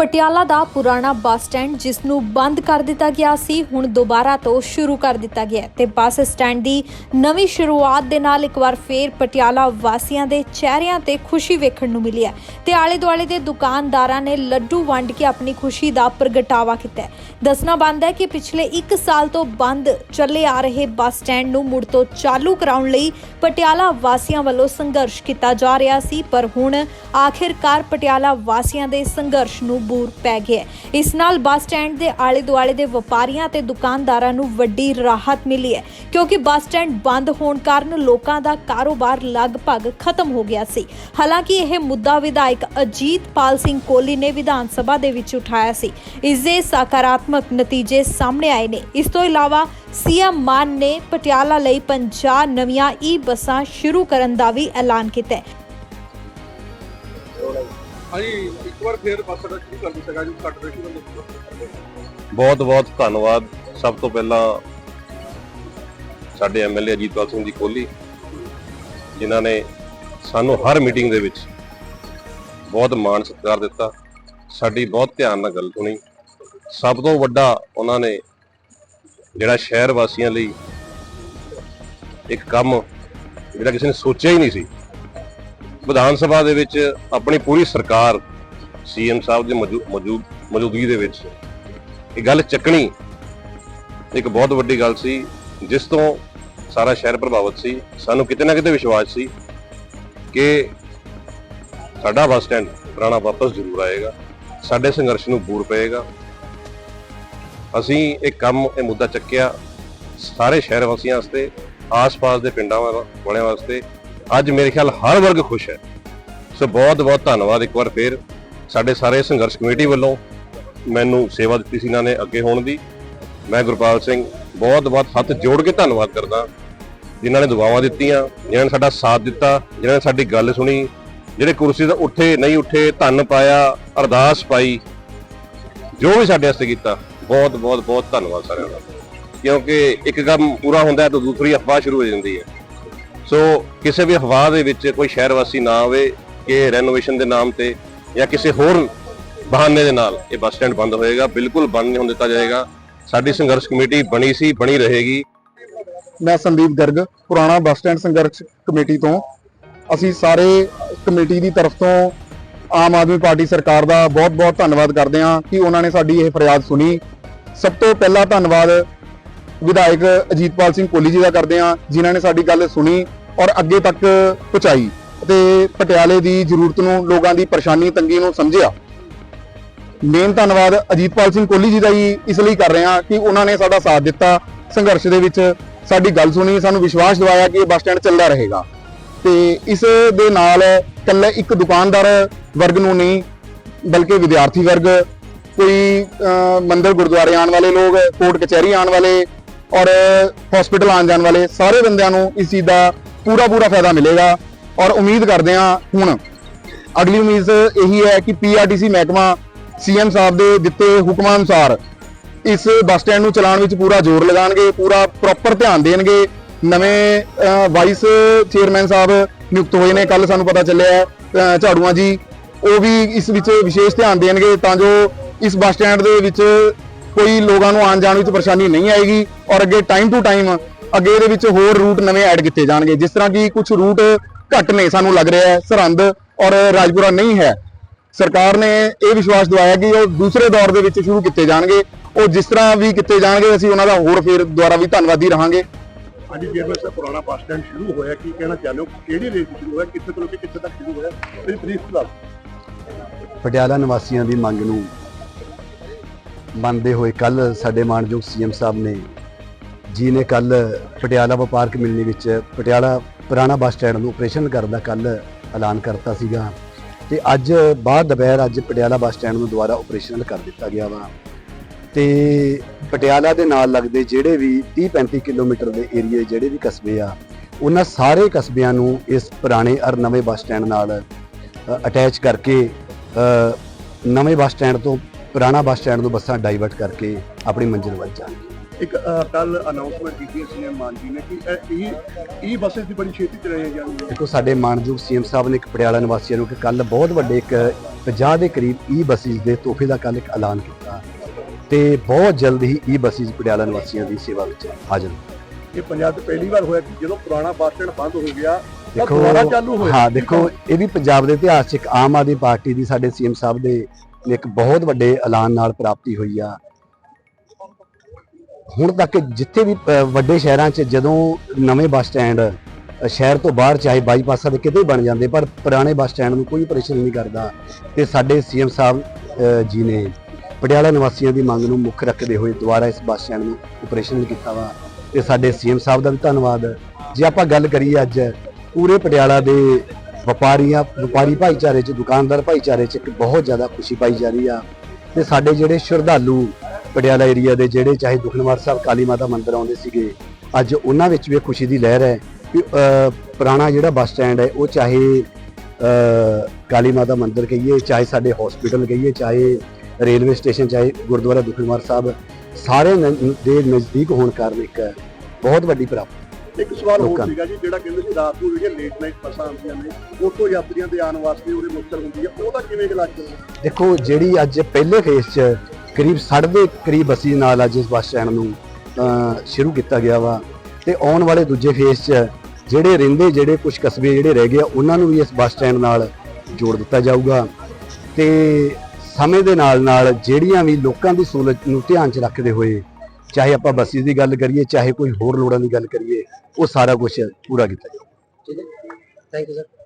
ਪਟਿਆਲਾ ਦਾ ਪੁਰਾਣਾ bus stand ਜਿਸ ਨੂੰ ਬੰਦ ਕਰ ਦਿੱਤਾ ਗਿਆ ਸੀ, ਹੁਣ ਦੁਬਾਰਾ ਤੋਂ ਸ਼ੁਰੂ ਕਰ ਦਿੱਤਾ ਗਿਆ ਹੈ। ਤੇ ਬੱਸ ਸਟੈਂਡ ਦੀ ਨਵੀਂ ਸ਼ੁਰੂਆਤ ਦੇ ਨਾਲ ਇੱਕ ਵਾਰ ਫੇਰ ਪਟਿਆਲਾ ਵਾਸੀਆਂ ਦੇ ਚਿਹਰਿਆਂ ਤੇ ਖੁਸ਼ੀ ਵੇਖਣ ਨੂੰ ਮਿਲੀ ਹੈ। ਤੇ ਆਲੇ ਦੁਆਲੇ ਦੇ ਦੁਕਾਨਦਾਰਾਂ ਨੇ ਲੱਡੂ ਵੰਡ ਕੇ ਆਪਣੀ ਖੁਸ਼ੀ ਦਾ ਪ੍ਰਗਟਾਵਾ ਕੀਤਾ ਹੈ। ਦੱਸਣਾ ਬੰਦ ਹੈ ਕਿ ਪਿਛਲੇ 1 ਸਾਲ ਤੋਂ ਬੰਦ ਚੱਲੇ ਆ ਰਹੇ ਬੱਸ ਸਟੈਂਡ ਨੂੰ ਮੁੜ ਤੋਂ ਚਾਲੂ ਕਰਾਉਣ ਲਈ ਪਟਿਆਲਾ ਵਾਸੀਆਂ ਵੱਲੋਂ ਸੰਘਰਸ਼ ਕੀਤਾ ਜਾ ਰਿਹਾ ਸੀ, ਪਰ ਹੁਣ ਆਖਿਰਕਾਰ ਪਟਿਆਲਾ ਵਾਸੀਆਂ ਦੇ ਸੰਘਰਸ਼ ਨੂੰ ਬੂਰ ਪੈ ਗਿਆ ਇਸ ਨਾਲ ਬੱਸ ਸਟੈਂਡ ਦੇ ਆਲੇ ਦੁਆਲੇ ਦੇ ਵਪਾਰੀਆਂ ਤੇ ਦੁਕਾਨਦਾਰਾਂ ਨੂੰ ਵੱਡੀ ਰਾਹਤ ਮਿਲੀ ਹੈ, ਕਿਉਂਕਿ ਬੱਸ ਸਟੈਂਡ ਬੰਦ ਹੋਣ ਕਾਰਨ ਲੋਕਾਂ ਦਾ ਕਾਰੋਬਾਰ ਲਗਭਗ ਖਤਮ ਹੋ ਗਿਆ ਸੀ। ਹਾਲਾਂਕਿ ਇਹ ਮੁੱਦਾ ਵਿਧਾਇਕ ਅਜੀਤਪਾਲ ਸਿੰਘ ਕੋਲੀ ਨੇ ਵਿਧਾਨ ਸਭਾ ਦੇ ਵਿੱਚ ਉਠਾਇਆ ਸੀ। ਇਸ ਦੇ ਸਕਾਰਾਤਮਕ ਨਤੀਜੇ ਸਾਹਮਣੇ ਆਏ ਨੇ। ਇਸ ਤੋਂ ਇਲਾਵਾ ਸੀਐਮ ਮਾਨ ਨੇ ਪਟਿਆਲਾ ਲਈ 50 ਨਵੀਆਂ ਈ ਬੱਸਾਂ ਸ਼ੁਰੂ ਕਰਨ ਦਾ ਵੀ ਐਲਾਨ ਕੀਤਾ ਹੈ। ਹਾਂਜੀ ਇੱਕ ਵਾਰ ਫੇਰ ਬੱਸ ਅੱਡਾ ਸ਼ੁਰੂ ਕਰ ਦਿੱਤਾ ਜੀ, ਘੱਟ ਰੇਸ਼ੋ ਦਾ ਬਹੁਤ ਬਹੁਤ ਧੰਨਵਾਦ। ਸਭ ਤੋਂ ਪਹਿਲਾਂ ਸਾਡੇ ਐਮਐਲਏ ਅਜੀਤਪਾਲ ਸਿੰਘ ਜੀ ਕੋਹਲੀ, ਜਿਨ੍ਹਾਂ ਨੇ ਸਾਨੂੰ ਹਰ ਮੀਟਿੰਗ ਦੇ ਵਿੱਚ ਬਹੁਤ ਮਾਣ ਸਤਿਕਾਰ ਦਿੱਤਾ। ਸਾਡੀ ਬਹੁਤ ਧਿਆਨ ਨਾਲ ਗੱਲ ਸੁਣੀ। ਸਭ ਤੋਂ ਵੱਡਾ ਉਹਨਾਂ ਨੇ ਜਿਹੜਾ ਸ਼ਹਿਰ ਵਾਸੀਆਂ ਲਈ ਇੱਕ ਕੰਮ ਜਿਹੜਾ ਕਿਸੇ ਨੇ ਸੋਚਿਆ ਹੀ ਨਹੀਂ ਸੀ। ਵਿਧਾਨ ਸਭਾ ਦੇ ਵਿੱਚ ਆਪਣੀ ਪੂਰੀ ਸਰਕਾਰ ਸੀਐਮ ਸਾਹਿਬ ਦੇ ਮੌਜੂ- ਮੌਜੂਦ ਮੌਜੂਦਗੀ ਦੇ ਵਿੱਚ ਇਹ ਗੱਲ ਚੱਕਣੀ ਇੱਕ ਬਹੁਤ ਵੱਡੀ ਗੱਲ ਸੀ, ਜਿਸ ਤੋਂ ਸਾਰਾ ਸ਼ਹਿਰ ਪ੍ਰਭਾਵਿਤ ਸੀ, ਸਾਨੂੰ ਕਿਤੇ ਨਾ ਕਿਤੇ ਵਿਸ਼ਵਾਸ ਸੀ ਕਿ ਸਾਡਾ ਬੱਸ ਸਟੈਂਡ ਪੁਰਾਣਾ ਵਾਪਸ ਜ਼ਰੂਰ ਆਏਗਾ, ਸਾਡੇ ਸੰਘਰਸ਼ ਨੂੰ ਬੂਰ ਪਏਗਾ। ਅਸੀਂ ਇਹ ਕੰਮ, ਇਹ ਮੁੱਦਾ ਚੱਕਿਆ ਸਾਰੇ ਸ਼ਹਿਰ ਵਾਸੀਆਂ ਵਾਸਤੇ, ਆਸ-ਪਾਸ ਦੇ ਪਿੰਡਾਂ ਵਾਲਿਆਂ ਵਾਸਤੇ ਅੱਜ ਮੇਰੇ ਖਿਆਲ ਹਰ ਵਰਗ ਖੁਸ਼ ਹੈ। ਸੋ ਬਹੁਤ ਬਹੁਤ ਧੰਨਵਾਦ ਇੱਕ ਵਾਰ ਫੇਰ ਸਾਡੇ ਸਾਰੇ ਸੰਘਰਸ਼ ਕਮੇਟੀ ਵੱਲੋਂ ਮੈਨੂੰ ਸੇਵਾ ਦਿੱਤੀ ਸੀ ਇਹਨਾਂ ਨੇ ਅੱਗੇ ਹੋਣ ਦੀ। ਮੈਂ ਗੁਰਪਾਲ ਸਿੰਘ ਬਹੁਤ ਬਹੁਤ ਹੱਥ ਜੋੜ ਕੇ ਧੰਨਵਾਦ ਕਰਦਾ। ਜਿਨ੍ਹਾਂ ਨੇ ਦੁਆਵਾਂ ਦਿੱਤੀਆਂ, ਜਿਨ੍ਹਾਂ ਨੇ ਸਾਡਾ ਸਾਥ ਦਿੱਤਾ, ਜਿਨ੍ਹਾਂ ਨੇ ਸਾਡੀ ਗੱਲ ਸੁਣੀ, ਜਿਹੜੇ ਕੁਰਸੀ ਤੋਂ ਉੱਠੇ, ਨਹੀਂ ਉੱਠੇ, ਧੰਨ ਪਾਇਆ, ਅਰਦਾਸ ਪਾਈ, ਜੋ ਵੀ ਸਾਡੇ ਵਾਸਤੇ ਕੀਤਾ, ਬਹੁਤ ਬਹੁਤ ਬਹੁਤ ਧੰਨਵਾਦ ਸਾਰਿਆਂ ਦਾ। ਕਿਉਂਕਿ ਇੱਕ ਕੰਮ ਪੂਰਾ ਹੁੰਦਾ ਹੈ ਤਾਂ ਦੂਸਰੀ ਅਫਵਾਹ ਸ਼ੁਰੂ ਹੋ ਜਾਂਦੀ ਹੈ। ਸੋ ਕਿਸੇ ਵੀ ਅਫਵਾਹ ਦੇ ਵਿੱਚ ਕੋਈ ਸ਼ਹਿਰ ਵਾਸੀ ਨਾ ਆਵੇ ਕਿ ਰੈਨੋਵੇਸ਼ਨ ਦੇ ਨਾਮ ਤੇ ਜਾਂ ਕਿਸੇ ਹੋਰ ਬਹਾਨੇ ਦੇ ਨਾਲ ਇਹ ਬੱਸ ਸਟੈਂਡ ਬੰਦ ਹੋਏਗਾ, ਬਿਲਕੁਲ ਬੰਦ ਨਹੀਂ ਹੋਣ ਦਿੱਤਾ ਜਾਏਗਾ। ਸਾਡੀ ਸੰਘਰਸ਼ ਕਮੇਟੀ ਬਣੀ ਸੀ, ਬਣੀ ਰਹੇਗੀ। ਮੈਂ ਸੰਦੀਪ ਗਰਗ, ਪੁਰਾਣਾ ਬੱਸ ਸਟੈਂਡ ਸੰਘਰਸ਼ ਕਮੇਟੀ ਤੋਂ। ਅਸੀਂ ਸਾਰੇ ਕਮੇਟੀ ਦੀ ਤਰਫ ਤੋਂ ਆਮ ਆਦਮੀ ਪਾਰਟੀ ਸਰਕਾਰ ਦਾ ਬਹੁਤ-ਬਹੁਤ ਧੰਨਵਾਦ ਕਰਦੇ ਹਾਂ ਕਿ ਉਹਨਾਂ ਨੇ ਸਾਡੀ ਇਹ ਫਰਿਆਦ ਸੁਣੀ। ਸਭ ਤੋਂ ਪਹਿਲਾ ਧੰਨਵਾਦ ਵਿਧਾਇਕ ਅਜੀਤਪਾਲ ਸਿੰਘ ਕੋਹਲੀ ਜੀ ਦਾ ਕਰਦੇ ਹਾਂ, ਜਿਨ੍ਹਾਂ ਨੇ ਸਾਡੀ ਗੱਲ ਸੁਣੀ। ਔਰ ਅੱਗੇ ਤੱਕ ਪਹੁੰਚਾਈ ਤੇ ਪਟਿਆਲੇ ਦੀ ਜ਼ਰੂਰਤ ਨੂੰ, ਲੋਕਾਂ ਦੀ ਪਰੇਸ਼ਾਨੀ, ਤੰਗੀ ਨੂੰ ਸਮਝਿਆ। ਮੇਨ ਧੰਨਵਾਦ ਅਜੀਤਪਾਲ ਸਿੰਘ ਕੋਹਲੀ ਜੀ ਦਾ ਹੀ ਇਸ ਲਈ ਕਰ ਰਹੇ ਹਾਂ ਕਿ ਉਹਨਾਂ ਨੇ ਸਾਡਾ ਸਾਥ ਦਿੱਤਾ। ਸੰਘਰਸ਼ ਦੇ ਵਿੱਚ ਸਾਡੀ ਗੱਲ ਸੁਣੀ, ਸਾਨੂੰ ਵਿਸ਼ਵਾਸ ਦਿਵਾਇਆ ਕਿ ਬੱਸ ਸਟੈਂਡ ਚੱਲਦਾ ਰਹੇਗਾ। ਤੇ ਇਸ ਦੇ ਨਾਲ ਇਕੱਲੇ ਇੱਕ ਦੁਕਾਨਦਾਰ ਵਰਗ ਨੂੰ ਨਹੀਂ, ਬਲਕਿ ਵਿਦਿਆਰਥੀ ਵਰਗ, ਕੋਈ ਮੰਦਰ ਗੁਰਦੁਆਰੇ ਆਉਣ ਵਾਲੇ ਲੋਕ, ਕੋਰਟ ਕਚਹਿਰੀ ਆਉਣ ਵਾਲੇ ਔਰ ਹਸਪੀਟਲ ਆਉਣ ਜਾਣ ਵਾਲੇ ਸਾਰੇ ਬੰਦਿਆਂ ਨੂੰ ਇਸ ਚੀਜ਼ ਦਾ ਪੂਰਾ ਪੂਰਾ ਫਾਇਦਾ ਮਿਲੇਗਾ ਔਰ ਉਮੀਦ ਕਰਦੇ ਹਾਂ ਹੁਣ ਅਗਲੀ ਉਮੀਦ ਇਹੀ ਹੈ ਕਿ ਪੀਆਰਟੀਸੀ ਮਹਿਕਮਾ ਸੀਐਮ ਸਾਹਿਬ ਦੇ ਦਿੱਤੇ ਹੁਕਮਾਂ ਅਨੁਸਾਰ ਇਸ ਬੱਸ ਸਟੈਂਡ ਨੂੰ ਚਲਾਉਣ ਵਿੱਚ ਪੂਰਾ ਜ਼ੋਰ ਲਗਾਉਣਗੇ, ਪੂਰਾ ਪ੍ਰੋਪਰ ਧਿਆਨ ਦੇਣਗੇ। ਨਵੇਂ ਵਾਈਸ ਚੇਅਰਮੈਨ ਸਾਹਿਬ ਨਿਯੁਕਤ ਹੋਏ ਨੇ ਕੱਲ ਸਾਨੂੰ ਪਤਾ ਚੱਲਿਆ ਝਾੜੂਆਂ ਜੀ, ਉਹ ਵੀ ਇਸ ਵਿੱਚ ਵਿਸ਼ੇਸ਼ ਧਿਆਨ ਦੇਣਗੇ ਤਾਂ ਜੋ ਇਸ ਬੱਸ ਸਟੈਂਡ ਦੇ ਵਿੱਚ ਕੋਈ ਲੋਕਾਂ ਨੂੰ ਆਉਣ ਜਾਣ ਵਿੱਚ ਪਰੇਸ਼ਾਨੀ ਨਹੀਂ ਆਏਗੀ ਔਰ ਅੱਗੇ ਟਾਈਮ ਟੂ ਟਾਈਮ ਅੱਗੇ ਇਹਦੇ ਵਿੱਚ ਹੋਰ ਰੂਟ ਨਵੇਂ ਐਡ ਕੀਤੇ ਜਾਣਗੇ। ਜਿਸ ਤਰ੍ਹਾਂ ਕਿ ਕੁਝ ਰੂਟ ਘੱਟ ਨੇ ਸਾਨੂੰ ਲੱਗ ਰਿਹਾ ਹੈ ਸਰਹੰਦ ਔਰ ਰਾਜਪੁਰਾ ਨਹੀਂ ਹੈ। ਸਰਕਾਰ ਨੇ ਇਹ ਵਿਸ਼ਵਾਸ ਦਿਵਾਇਆ ਕਿ ਉਹ ਦੂਸਰੇ ਦੌਰ ਦੇ ਵਿੱਚ ਸ਼ੁਰੂ ਕੀਤੇ ਜਾਣਗੇ। ਉਹ ਜਿਸ ਤਰ੍ਹਾਂ ਵੀ ਕੀਤੇ ਜਾਣਗੇ ਅਸੀਂ ਉਹਨਾਂ ਦਾ ਹੋਰ ਫੇਰ ਦੁਆਰਾ ਵੀ ਧੰਨਵਾਦੀ ਰਹਾਂਗੇ। ਹਾਂਜੀ ਚੇਅਰਮੈਨ ਸਾਹਿਬ ਪੁਰਾਣਾ ਬੱਸ ਸਟੈਂਡ ਸ਼ੁਰੂ ਹੋਇਆ ਕੀ ਕਹਿਣਾ ਚਾਹੁੰਦੇ ਹੋ? ਕਿਹੜੀ ਰੇਟ ਸ਼ੁਰੂ ਹੋਇਆ? ਕਿੱਥੇ ਤੋਂ ਲੈ ਕੇ ਕਿੱਥੇ ਤੱਕ ਸ਼ੁਰੂ ਹੋਇਆ? ਮੇਰੀ ਬਰੀਫ ਦੱਸ। ਪਟਿਆਲਾ ਨਿਵਾਸੀਆਂ ਦੀ ਮੰਗ ਨੂੰ ਮੰਨਦੇ ਹੋਏ ਕੱਲ ਸਾਡੇ ਮਾਨਯੋਗ ਸੀਐਮ ਸਾਹਿਬ ਨੇ ਜੀ ਨੇ ਕੱਲ ਪਟਿਆਲਾ ਵਪਾਰਕ ਮਿਲਣੀ ਵਿੱਚ ਪਟਿਆਲਾ ਪੁਰਾਣਾ ਬੱਸ ਸਟੈਂਡ ਨੂੰ ਆਪਰੇਸ਼ਨ ਕਰਨ ਦਾ ਕੱਲ ਐਲਾਨ ਕਰਤਾ ਸੀਗਾ। ਤੇ ਅੱਜ ਬਾਅਦ ਦੁਪਹਿਰ ਅੱਜ ਪਟਿਆਲਾ ਬੱਸ ਸਟੈਂਡ ਨੂੰ ਦੁਬਾਰਾ ਆਪਰੇਸ਼ਨਲ ਕਰ ਦਿੱਤਾ ਗਿਆ ਵਾ। ਤੇ ਪਟਿਆਲਾ ਦੇ ਨਾਲ ਲੱਗਦੇ ਜਿਹੜੇ ਵੀ 30 35 ਕਿਲੋਮੀਟਰ ਦੇ ਏਰੀਏ ਜਿਹੜੇ ਵੀ ਕਸਬੇ ਆ, ਉਹਨਾਂ ਸਾਰੇ ਕਸਬਿਆਂ ਨੂੰ ਇਸ ਪੁਰਾਣੇ ਔਰ ਨਵੇਂ ਬੱਸ ਸਟੈਂਡ ਨਾਲ ਅਟੈਚ ਕਰਕੇ ਨਵੇਂ ਬੱਸ ਸਟੈਂਡ ਤੋਂ ਪੁਰਾਣਾ ਬੱਸ ਸਟੈਂਡ ਤੋਂ ਬੱਸਾਂ ਡਾਈਵਰਟ ਕਰਕੇ ਆਪਣੀ ਮੰਜ਼ਿਲ ਵੱਲ ਜਾਣਗੇ। ਇੱਕ ਕੱਲ ਅਨਾਉਂਸਮੈਂਟ ਕੀਤੀ ਸੀ ਮਾਨ ਜੀ ਨੇ ਕਿ ਇਹ ਇਹ ਬੱਸਾਂ ਦੀ ਬੜੀ ਛੇਤੀ ਚਲਾਈਆਂ ਜਾਣਗੀਆਂ। ਦੇਖੋ ਸਾਡੇ ਮਾਨਯੋਗ ਸੀਐਮ ਸਾਹਿਬ ਨੇ ਇੱਕ ਪਟਿਆਲਾ ਨਿਵਾਸੀਆਂ ਨੂੰ ਕਿ ਕੱਲ ਬਹੁਤ ਵੱਡੇ ਇੱਕ 50 ਦੇ ਕਰੀਬ ਈ ਬੱਸਿਸ ਦੇ ਤੋਹਫੇ ਦਾ ਕੱਲ ਇੱਕ ਐਲਾਨ ਕੀਤਾ। ਤੇ ਬਹੁਤ ਜਲਦ ਹੀ ਈ ਬੱਸਿਸ ਪਟਿਆਲਾ ਨਿਵਾਸੀਆਂ ਦੀ ਸੇਵਾ ਵਿੱਚ ਹਾਜ਼ਰ ਇਹ ਪੰਜਾਬ 'ਚ ਪਹਿਲੀ ਵਾਰ ਹੋਇਆ ਕਿ ਜਦੋਂ ਪੁਰਾਣਾ ਬੱਸ ਸਟੈਂਡ ਬੰਦ ਹੋ ਗਿਆ ਤਾਂ ਦੇਖੋ ਦੁਬਾਰਾ ਚਾਲੂ ਹੋਇਆ। ਹਾਂ ਦੇਖੋ ਇਹ ਵੀ ਪੰਜਾਬ ਦੇ ਇਤਿਹਾਸ 'ਚ ਇੱਕ ਆਮ ਆਦਮੀ ਪਾਰਟੀ ਦੀ ਸਾਡੇ ਸੀਐਮ ਸਾਹਿਬ ਦੇ ਇੱਕ ਬਹੁਤ ਵੱਡੇ ਐਲਾਨ ਨਾਲ ਪ੍ਰਾਪਤੀ ਹੋਈ ਆ। ਹੁਣ ਤੱਕ ਜਿੱਥੇ ਵੀ ਵੱਡੇ ਸ਼ਹਿਰਾਂ 'ਚ ਜਦੋਂ ਨਵੇਂ ਬੱਸ ਸਟੈਂਡ ਸ਼ਹਿਰ ਤੋਂ ਬਾਹਰ ਚਾਹੇ ਬਾਈਪਾਸਾਂ ਦੇ ਕਿਤੇ ਵੀ ਬਣ ਜਾਂਦੇ, ਪਰ ਪੁਰਾਣੇ ਬੱਸ ਸਟੈਂਡ ਨੂੰ ਕੋਈ ਪਰੇਸ਼ਾਨ ਨਹੀਂ ਕਰਦਾ। ਤੇ ਸਾਡੇ ਸੀਐਮ ਸਾਹਿਬ ਜੀ ਨੇ ਪਟਿਆਲਾ ਨਿਵਾਸੀਆਂ ਦੀ ਮੰਗ ਨੂੰ ਮੁੱਖ ਰੱਖਦੇ ਹੋਏ ਦੁਬਾਰਾ ਇਸ ਬੱਸ ਸਟੈਂਡ ਨੂੰ ਆਪਰੇਸ਼ਨਲ ਕੀਤਾ ਵਾ। ਤੇ ਸਾਡੇ ਸੀਐਮ ਸਾਹਿਬ ਦਾ ਵੀ ਧੰਨਵਾਦ। ਜੇ ਆਪਾਂ ਗੱਲ ਕਰੀਏ ਅੱਜ ਪੂਰੇ ਪਟਿਆਲਾ ਦੇ ਵਪਾਰੀਆਂ, ਵਪਾਰੀ ਭਾਈਚਾਰੇ 'ਚ, ਦੁਕਾਨਦਾਰ ਭਾਈਚਾਰੇ 'ਚ ਇੱਕ ਬਹੁਤ ਜ਼ਿਆਦਾ ਖੁਸ਼ੀ ਪਾਈ ਜਾ ਰਹੀ ਆ। ਤੇ ਸਾਡੇ ਜਿਹੜੇ ਸ਼ਰਧਾਲੂ ਪਟਿਆਲਾ ਏਰੀਆ ਦੇ ਜਿਹੜੇ ਚਾਹੇ ਦੁਖਨਿਵਾਰ ਸਾਹਿਬ ਕਾਲੀ ਮਾਤਾ ਮੰਦਿਰ ਆਉਂਦੇ ਸੀਗੇ ਅੱਜ ਉਹਨਾਂ ਵਿੱਚ ਵੀ ਖੁਸ਼ੀ ਦੀ ਲਹਿਰ ਹੈ ਕਿ ਪੁਰਾਣਾ ਜਿਹੜਾ ਬੱਸ ਸਟੈਂਡ ਹੈ ਉਹ ਚਾਹੇ ਕਾਲੀ ਮਾਤਾ ਮੰਦਿਰ ਕਹੀਏ ਚਾਹੇ ਸਾਡੇ ਹਸਪੀਟਲ ਕਹੀਏ ਚਾਹੇ ਰੇਲਵੇ ਸਟੇਸ਼ਨ ਚਾਹੇ ਗੁਰਦੁਆਰਾ ਦੁਖਨਿਵਾਰ ਸਾਹਿਬ ਸਾਰੇ ਦੇ ਨਜ਼ਦੀਕ ਹੋਣ ਕਾਰਨ ਇੱਕ ਬਹੁਤ ਵੱਡੀ ਪ੍ਰਾਪਤੀ ਇੱਕ ਸਵਾਲ ਹੋਰ ਸੀਗਾ ਜੀ ਜਿਹੜਾ ਕਹਿੰਦੇ ਸੀ ਰਾਤ ਨੂੰ ਜਿਹੜੀਆਂ ਲੇਟ ਨਾਈਟ ਬੱਸਾਂ ਆਉਂਦੀਆਂ ਨੇ ਉਹ ਤੋਂ ਯਾਤਰੀਆਂ ਦੇ ਆਉਣ ਵਾਸਤੇ ਉਹਦੇ ਮੁਸ਼ਕਲ ਹੁੰਦੀ ਹੈ ਉਹਦਾ ਕਿਵੇਂ ਇਲਾਜ ਕਰਨਾ ਦੇਖੋ ਜਿਹੜੀ ਅੱਜ ਪਹਿਲੇ ਫੇਸ 'ਚ ਕਰੀਬ 60 ਦੇ ਕਰੀਬ ਬੱਸੀ ਨਾਲ ਅੱਜ ਇਸ ਬੱਸ ਸਟੈਂਡ ਨੂੰ ਸ਼ੁਰੂ ਕੀਤਾ ਗਿਆ ਵਾ। ਤੇ ਆਉਣ ਵਾਲੇ ਦੂਜੇ ਫੇਸ 'ਚ ਜਿਹੜੇ ਰਹਿੰਦੇ ਜਿਹੜੇ ਕੁਝ ਕਸਬੇ ਜਿਹੜੇ ਰਹਿ ਗਏ ਆ, ਉਹਨਾਂ ਨੂੰ ਵੀ ਇਸ ਬੱਸ ਸਟੈਂਡ ਨਾਲ ਜੋੜ ਦਿੱਤਾ ਜਾਊਗਾ। ਤੇ ਸਮੇਂ ਦੇ ਨਾਲ ਨਾਲ ਜਿਹੜੀਆਂ ਵੀ ਲੋਕਾਂ ਦੀ ਸਹੂਲਤ ਨੂੰ ਧਿਆਨ 'ਚ ਰੱਖਦੇ ਹੋਏ ਚਾਹੇ ਆਪਾਂ ਬੱਸਿਸ ਦੀ ਗੱਲ ਕਰੀਏ ਚਾਹੇ ਕੋਈ ਹੋਰ ਲੋੜਾਂ ਦੀ ਗੱਲ ਕਰੀਏ ਉਹ ਸਾਰਾ ਕੁਝ ਪੂਰਾ ਕੀਤਾ ਜਾਊਗਾ। Thank you sir